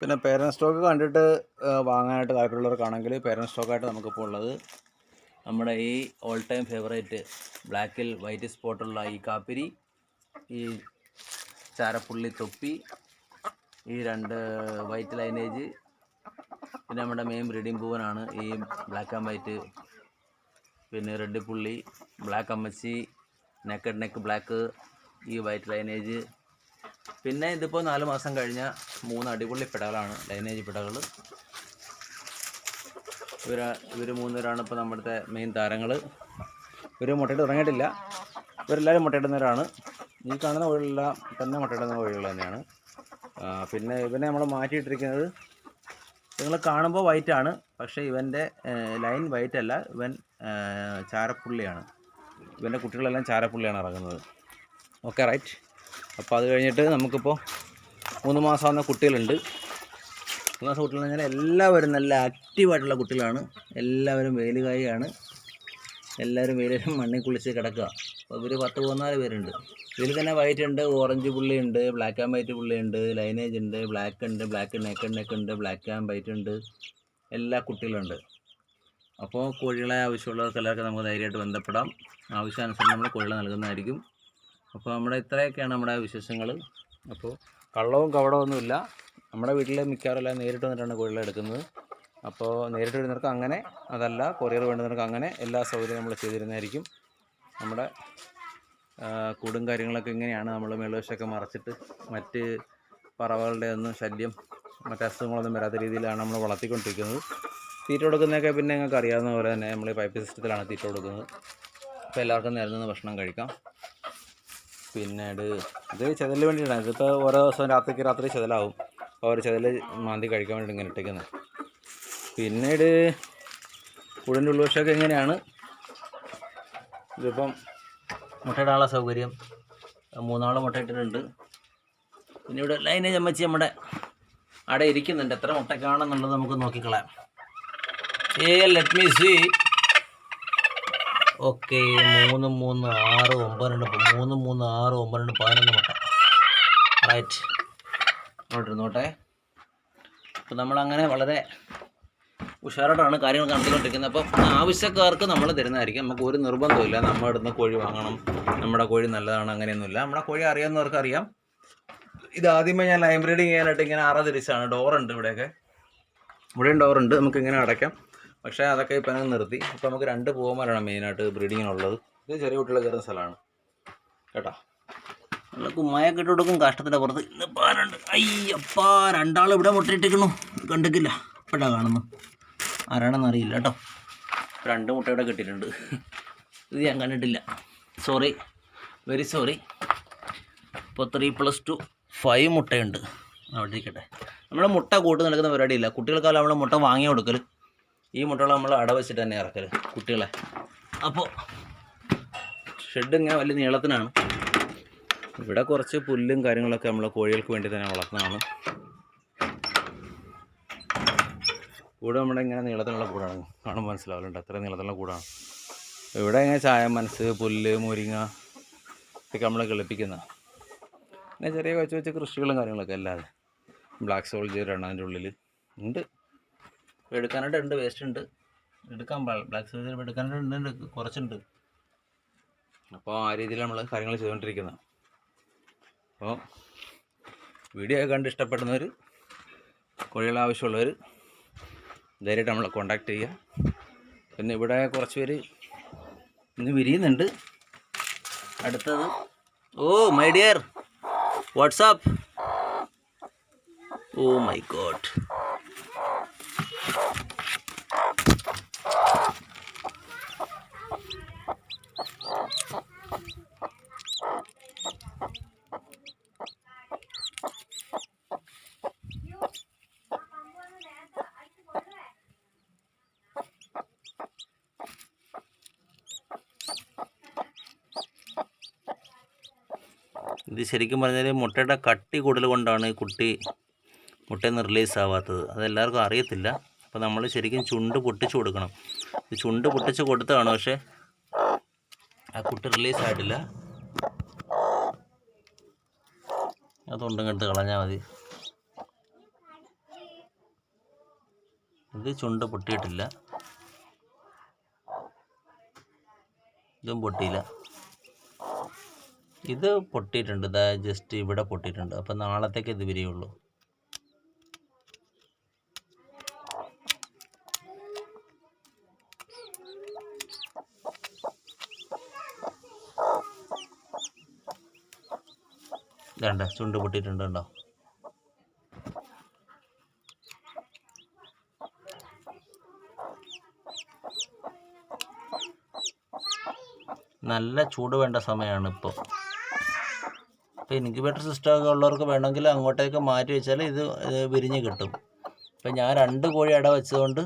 പിന്നെ പേരൻ സ്റ്റോക്ക് കണ്ടിട്ട് വാങ്ങാനായിട്ട് താല്പര്യമുള്ളവർക്കാണെങ്കിൽ പേരൻ സ്റ്റോക്കായിട്ട് നമുക്കിപ്പോൾ ഉള്ളത് നമ്മുടെ ഈ ഓൾ ടൈം ഫേവറേറ്റ് ബ്ലാക്കിൽ വൈറ്റ് സ്പോട്ടുള്ള ഈ കാപ്പിരി ഈ ചാരപ്പുള്ളി തൊപ്പി ഈ രണ്ട് വൈറ്റ് ലൈനേജ് പിന്നെ നമ്മുടെ മെയിൻ ബ്രീഡിംഗ് പൂവനാണ് ഈ ബ്ലാക്ക് ആൻഡ് വൈറ്റ് പിന്നെ റെഡ് പുള്ളി ബ്ലാക്ക് അമ്മച്ചി നെക്കഡ് നെക്ക് ബ്ലാക്ക് ഈ വൈറ്റ് ലൈനേജ് പിന്നെ ഇതിപ്പോൾ നാല് മാസം കഴിഞ്ഞ മൂന്ന് അടിപൊളി പിടകളാണ്. ലൈനേജ് പിടകൾ ഇവർ ഇവർ മൂന്നുപേരാണ് ഇപ്പോൾ നമ്മുടെ മെയിൻ താരങ്ങൾ ഇവർ മുട്ടയിട്ട് തുടങ്ങിയിട്ടില്ല. ഇവരെല്ലാവരും മുട്ടയിടുന്നവരാണ്. ഈ കാണുന്ന കോഴികളെല്ലാം തന്നെ മുട്ടയിടുന്ന കോഴികൾ തന്നെയാണ്. പിന്നെ ഇവനെ നമ്മൾ മാറ്റിയിട്ടിരിക്കുന്നത് നിങ്ങൾ കാണുമ്പോൾ വൈറ്റ് ആണ്. പക്ഷേ ഇവന്റെ ലൈൻ വൈറ്റ് അല്ല. ഇവൻ ചാരപ്പുള്ളിയാണ്. ഇവന്റെ കുട്ടികളെല്ലാം ചാരപ്പുള്ളിയാണ് ഇറങ്ങുന്നത്. ഓക്കെ റൈറ്റ് അപ്പോൾ അത് കഴിഞ്ഞിട്ട് നമുക്കിപ്പോൾ മൂന്ന് മാസമാകുന്ന കുട്ടികളുണ്ട്. മൂന്ന് മാസം കുട്ടികൾ പറഞ്ഞാൽ എല്ലാവരും നല്ല ആക്റ്റീവായിട്ടുള്ള കുട്ടികളാണ്. എല്ലാവരും വേലുകായാണ് എല്ലാവരും വെയിലും മണ്ണിൽ കുളിച്ച് കിടക്കുക. അപ്പോൾ ഇവർ പത്ത് പതിനാല് പേരുണ്ട്. ഇതിൽ തന്നെ വൈറ്റ് ഉണ്ട് ഓറഞ്ച് പുള്ളി ഉണ്ട് ബ്ലാക്ക് ആൻഡ് വൈറ്റ് പുള്ളി ഉണ്ട് ലൈനേജ് ഉണ്ട് ബ്ലാക്ക് ഉണ്ട് ബ്ലാക്ക് നെക്ക് നെക്ക് ഉണ്ട് ബ്ലാക്ക് ആൻഡ് വൈറ്റ് ഉണ്ട്. എല്ലാ കുട്ടികളുണ്ട്. അപ്പോൾ കോഴികളെ ആവശ്യമുള്ളവർക്ക് എല്ലാവർക്കും നമുക്ക് ധൈര്യമായിട്ട് ബന്ധപ്പെടാം. ആവശ്യാനുസരണം നമ്മൾ കോഴികളെ നൽകുന്നതായിരിക്കും. അപ്പോൾ നമ്മുടെ ഇത്രയൊക്കെയാണ് നമ്മുടെ വിശേഷങ്ങൾ അപ്പോൾ കള്ളവും കവടമൊന്നുമില്ല നമ്മുടെ വീട്ടിൽ മിക്കവാറും എല്ലാം നേരിട്ട് വന്നിട്ടാണ് കോഴികളെ എടുക്കുന്നത്. അപ്പോൾ നേരിട്ട് വരുന്നവർക്ക് അങ്ങനെ അതല്ല കൊറിയർ വേണ്ടുന്നവർക്ക് അങ്ങനെ എല്ലാ സൗകര്യവും നമ്മൾ ചെയ്തിരുന്നതായിരിക്കും. നമ്മുടെ കൂടും കാര്യങ്ങളൊക്കെ ഇങ്ങനെയാണ്. നമ്മൾ മേളുവശമൊക്കെ മറച്ചിട്ട് മറ്റ് പറവകളുടെ ഒന്നും ശല്യം മറ്റ് അസുഖങ്ങളൊന്നും വരാത്ത രീതിയിലാണ് നമ്മൾ വളർത്തിക്കൊണ്ടിരിക്കുന്നത്. തീറ്റ കൊടുക്കുന്നതൊക്കെ പിന്നെ നിങ്ങൾക്ക് അറിയാവുന്ന പോലെ തന്നെ നമ്മൾ പൈപ്പ് സിസ്റ്റത്തിലാണ് തീറ്റ കൊടുക്കുന്നത്. അപ്പോൾ എല്ലാവർക്കും നേരുന്ന ഭക്ഷണം കഴിക്കാം. പിന്നീട് ഇത് ചെതലിന് വേണ്ടിയിട്ടാണ്. ഇതിപ്പോൾ ഓരോ ദിവസവും രാത്രിക്ക് രാത്രി ചെതലാവും. അവർ ചെതൽ മാന്തി കഴിക്കാൻ വേണ്ടി ഇങ്ങനെ ഇട്ടേക്കുന്നത് പിന്നീട് ഉടന്റെ ഉള്ളുവശമൊക്കെ എങ്ങനെയാണ്? ഇതിപ്പം മുട്ടയിടാനുള്ള സൗകര്യം. മൂന്നാൾ മുട്ടയിട്ടിട്ടുണ്ട് പിന്നെ ഇവിടെ ലൈനെ ചമ്മച്ച് നമ്മുടെ അവിടെ ഇരിക്കുന്നുണ്ട്. എത്ര മുട്ടക്കാണെന്നുള്ളത് നമുക്ക് നോക്കിക്കളയാം. ഏ ലെറ്റ് മീ സി ഓക്കെ മൂന്ന് മൂന്ന് ആറ് ഒമ്പത് രണ്ട് മൂന്ന് മൂന്ന് ആറ് ഒമ്പത് രണ്ട് പതിനൊന്ന് മുട്ട. റൈറ്റ് നോട്ടിരുന്നു നോട്ടെ അപ്പോൾ നമ്മളങ്ങനെ വളരെ ഉഷാറായിട്ടാണ് കാര്യങ്ങൾ നടത്തിക്കൊണ്ടിരിക്കുന്നത്. അപ്പോൾ ആവശ്യക്കാർക്ക് നമ്മൾ തരുന്നതായിരിക്കും. നമുക്ക് ഒരു നിർബന്ധമില്ല നമ്മുടെ അടുത്ത് കോഴി വാങ്ങണം. നമ്മുടെ കോഴി നല്ലതാണ് അങ്ങനെയൊന്നുമില്ല. നമ്മുടെ കോഴി അറിയാവുന്നവർക്ക് അറിയാം. ഇത് ആദ്യമേ ഞാൻ ലൈബ്രറി ചെയ്യാനായിട്ട് ഇങ്ങനെ അറ തിരിച്ചാണ് ഡോറുണ്ട് ഇവിടെയൊക്കെ. ഇവിടെയും ഡോറുണ്ട് നമുക്ക് ഇങ്ങനെ അടയ്ക്കാം. പക്ഷേ അതൊക്കെ ഇപ്പം അങ്ങനെ നിർത്തി. ഇപ്പം നമുക്ക് രണ്ട് പൂവന്മാരാണ് മെയിനായിട്ട് ബ്രീഡിങ്ങിനുള്ളത്. ഇത് ചെറിയ കുട്ടികൾ കയറുന്ന സ്ഥലമാണ്. കേട്ടോ? നല്ല കുമ്മായൊക്കെ ഇട്ട് കൊടുക്കും കാഷ്ടത്തിന്റെ പുറത്ത്. ഇന്ന് രണ്ട് അയ്യപ്പാ രണ്ടാൾ ഇവിടെ മുട്ടയിട്ടിരിക്കണു കണ്ടിട്ടില്ല. ഇപ്പോഴാണ് കാണുന്നു ആരാണെന്ന് അറിയില്ല കേട്ടോ. രണ്ട് മുട്ടയുടെ കിട്ടിയിട്ടുണ്ട്. ഇത് ഞാൻ കണ്ടിട്ടില്ല. സോറി. വെരി സോറി ഇപ്പോൾ ത്രീ പ്ലസ് ടു ഫൈവ് മുട്ടയുണ്ട്. അവിടെ ഇരിക്കട്ടെ. നമ്മുടെ മുട്ട കൂട്ട് നടക്കുന്ന പരിപാടിയില്ല. കുട്ടികൾക്കാലം നമ്മൾ മുട്ട വാങ്ങി കൊടുക്കൽ ഈ മുട്ടകൾ നമ്മൾ അടവച്ചിട്ട് തന്നെ ഇറക്കരുത് കുട്ടികളെ. അപ്പോൾ ഷെഡ് ഇങ്ങനെ വലിയ നീളത്തിനാണ്. ഇവിടെ കുറച്ച് പുല്ലും കാര്യങ്ങളൊക്കെ നമ്മൾ കോഴികൾക്ക് വേണ്ടി തന്നെ വളർത്തുന്നതാണ്. കൂട് നമ്മുടെ ഇങ്ങനെ നീളത്തിലുള്ള കൂടാണ്. കാണുമ്പോൾ മനസ്സിലാവലുണ്ട്. അത്ര നീളത്തിലുള്ള കൂടാണ്. ഇവിടെ ഇങ്ങനെ ചായ മനസ്സ് പുല്ല് മുരിങ്ങ ഇതൊക്കെ നമ്മൾ കിളിപ്പിക്കുന്ന. ചെറിയ കൊച്ചു വെച്ച കൃഷികളും കാര്യങ്ങളൊക്കെ അല്ലാതെ. ബ്ലാക്ക് സോൾജർ ആണ് അതിന്റെ ഉള്ളിൽ ഉണ്ട്. എടുക്കാനായിട്ട് ഉണ്ട്. വേസ്റ്റ് ഉണ്ട് എടുക്കാൻ ബ്ലാക്ക് സോൾജർ എടുക്കാനായിട്ട് ഉണ്ട് കുറച്ചുണ്ട്. അപ്പോൾ ആ രീതിയിൽ നമ്മൾ കാര്യങ്ങൾ ചെയ്തുകൊണ്ടിരിക്കുന്നത് അപ്പോൾ വീഡിയോ കണ്ട് ഇഷ്ടപ്പെടുന്നവർ കോഴികൾ ആവശ്യമുള്ളവർ ധൈര്യമായിട്ട് നമ്മളെ കോണ്ടാക്ട് ചെയ്യുക. പിന്നെ ഇവിടെ കുറച്ച് പേര് ഇന്ന് വിരിയുന്നുണ്ട്. അടുത്തത് ഓ my dear WhatsApp oh my God ഇത് ശരിക്കും പറഞ്ഞാൽ മുട്ടയുടെ കട്ടി കൂടുതൽ കൊണ്ടാണ് കുട്ടി മുട്ടയിൽ നിന്ന് റിലീസ് ആവാത്തത് അതെല്ലാവർക്കും അറിയത്തില്ല. അപ്പോൾ നമ്മൾ ശരിക്കും ചുണ്ട് പൊട്ടിച്ച് കൊടുക്കണം. ഇത് ചുണ്ട് പൊട്ടിച്ച് കൊടുത്തതാണ് പക്ഷേ ആ കുട്ടി റിലീസ് ആയിട്ടില്ല അത് ഉണ്ടെങ്കിട്ട് കളഞ്ഞാൽ മതി. ഇത് ചുണ്ട് പൊട്ടിയിട്ടില്ല. ഇതും പൊട്ടിയില്ല. ഇത് പൊട്ടിയിട്ടുണ്ട്. ഇതാ ജസ്റ്റ് ഇവിടെ പൊട്ടിയിട്ടുണ്ട്. അപ്പം നാളത്തേക്ക് ഇത് വരികയുള്ളൂ. ഇതാണ്ട ചുണ്ട് പൊട്ടിയിട്ടുണ്ട് കണ്ടോ? നല്ല ചൂട് വേണ്ട സമയമാണ് ഇപ്പോൾ ഇപ്പോൾ ഇൻക്യുബേറ്റർ സിസ്റ്റം ഒക്കെ ഉള്ളവർക്ക് വേണമെങ്കിൽ അങ്ങോട്ടേക്ക് മാറ്റി വെച്ചാൽ ഇത് ഇത് വിരിഞ്ഞ് കിട്ടും. അപ്പോൾ ഞാൻ രണ്ട് കോഴി അട വെച്ചതുകൊണ്ട്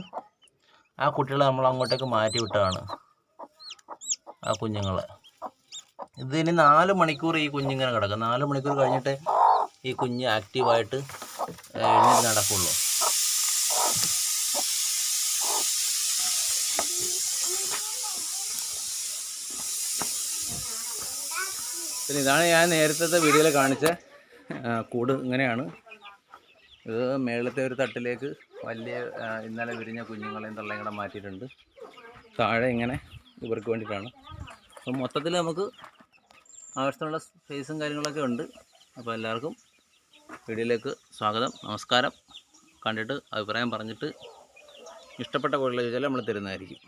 ആ കുട്ടികളെ നമ്മൾ അങ്ങോട്ടേക്ക് മാറ്റി വിട്ടതാണ്. ആ കുഞ്ഞുങ്ങളെ. ഇതിന് നാല് മണിക്കൂർ ഈ കുഞ്ഞിങ്ങനെ കിടക്കും. നാല് മണിക്കൂർ കഴിഞ്ഞിട്ട് ഈ കുഞ്ഞ് ആക്റ്റീവായിട്ട് എഴുന്നേറ്റ് നടക്കുള്ളൂ. പിന്നെ ഇതാണ് ഞാൻ നേരത്തെ വീഡിയോയിൽ കാണിച്ച കൂട് ഇങ്ങനെയാണ്. ഇത് മേളത്തെ ഒരു തട്ടിലേക്ക് വലിയ ഇന്നലെ വിരിഞ്ഞ കുഞ്ഞുങ്ങളെയും തള്ളയും മാറ്റിയിട്ടുണ്ട്. താഴെ ഇങ്ങനെ ഇവർക്ക് വേണ്ടിയിട്ടാണ്. അപ്പം മൊത്തത്തിൽ നമുക്ക് ആവശ്യത്തിനുള്ള സ്പേസും കാര്യങ്ങളൊക്കെ ഉണ്ട്. അപ്പോൾ എല്ലാവർക്കും വീഡിയോയിലേക്ക് സ്വാഗതം നമസ്കാരം. കണ്ടിട്ട് അഭിപ്രായം പറഞ്ഞിട്ട് ഇഷ്ടപ്പെട്ട കോഴികളെ ചോദിച്ചാൽ നമ്മൾ തരുന്നതായിരിക്കും.